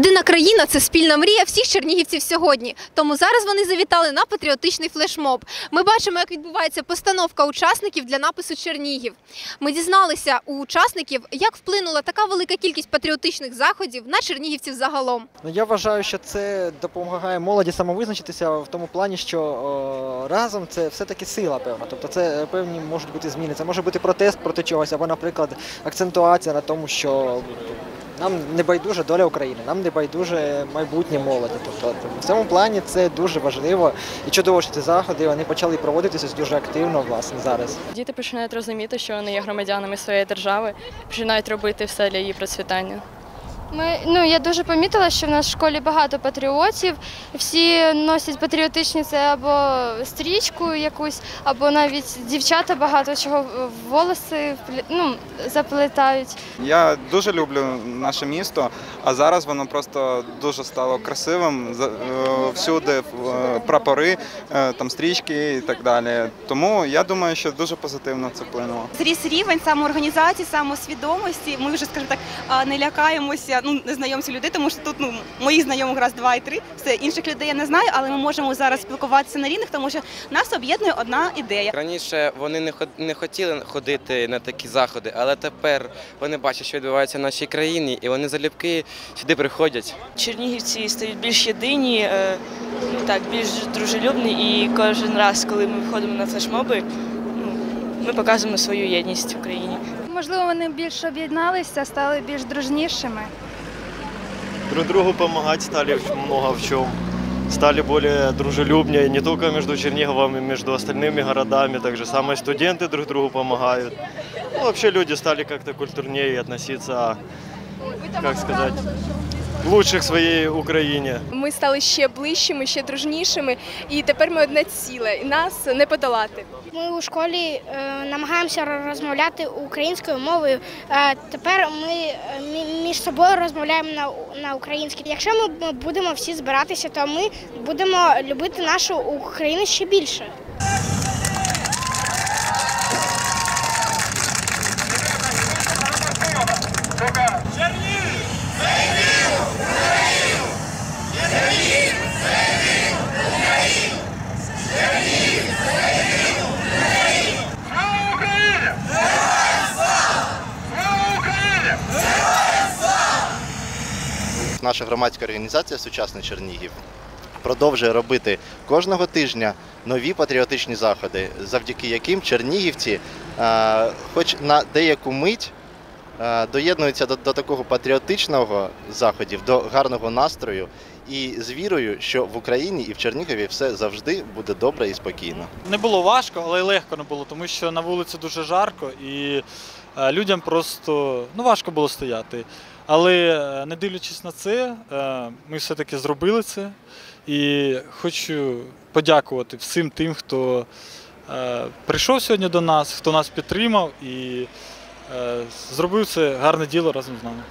7 Єдина країна це спільна мрія всіх чернігівців сьогодні. Тому зараз вони завітали на патріотичний флешмоб. Ми бачимо, як відбувається постановка учасників для напису Чернігів. Ми дізналися у учасників, як вплинула така велика кількість патріотичних заходів на чернігівців загалом. Ну, я вважаю, що це допомагає молоді самовизначитися в тому плані, що разом це все-таки сила певна. Тобто це е, певні можуть бути зміни. Це може бути протест проти чогось, або, наприклад, акцентуація на тому, що нам не байдуже доля України, нам не байдуже майбутнє молоді. Тобто в цьому плані це дуже важливо і чудово, що ці заходи вони почали проводитися дуже активно власне зараз. Діти починають розуміти, що вони є громадянами своєї держави, починають робити все для її процвітання. Ми, ну, я дуже помітила, що в нас в школі багато патріотів. Всі носять патріотичні це або стрічку якусь, або навіть дівчата багато чого в волоси ну, заплетають. Я дуже люблю наше місто, а зараз воно просто дуже стало красивим. За- е, Всюди е, прапори, е, там стрічки і так далі. Тому я думаю, що дуже позитивно це вплинуло. зріс рівень самоорганізації, самосвідомості. Ми вже, скажімо так, не лякаємося ну, незнайомців людей, тому що тут ну, моїх знайомих раз, два і три. Все інших людей я не знаю, але ми можемо зараз спілкуватися на рівних, тому що нас об'єднує одна ідея. Раніше вони не не хотіли ходити на такі заходи, але тепер вони бачать, що відбувається в нашій країні, і вони залюбки сюди приходять. чернігівці стають більш єдині, е, так, більш дружелюбні, і кожен раз, коли ми виходимо на флешмоби, ну, ми показуємо свою єдність в Україні. Можливо, вони більш об'єдналися, стали більш дружнішими друг другу помогать стали много в чем. Стали более дружелюбнее не только между Черниговым и между остальными городами, также самые студенты друг другу помогают. Ну, вообще люди стали как-то культурнее относиться, как сказать, лучше к своей Украине. Ми стали ще ближчими, ще дружнішими, і тепер ми одне ціле, і нас не подолати. Ми у школі е, намагаємося розмовляти українською мовою. Е, тепер ми е, між собою розмовляємо на, на українській. Якщо ми будемо всі збиратися, то ми будемо любити нашу Україну ще більше. Наша громадська організація Сучасний Чернігів продовжує робити кожного тижня нові патріотичні заходи, завдяки яким чернігівці, е, хоч на деяку мить, е, доєднуються до, до такого патріотичного заходів, до гарного настрою і з вірою, що в Україні і в Чернігові все завжди буде добре і спокійно. Не було важко, але й легко не було, тому що на вулиці дуже жарко і е, людям просто ну, важко було стояти. Але е, не дивлячись на це, е, ми все-таки зробили це. І хочу подякувати всім тим, хто е, прийшов сьогодні до нас, хто нас підтримав і зробив це гарне діло разом з нами.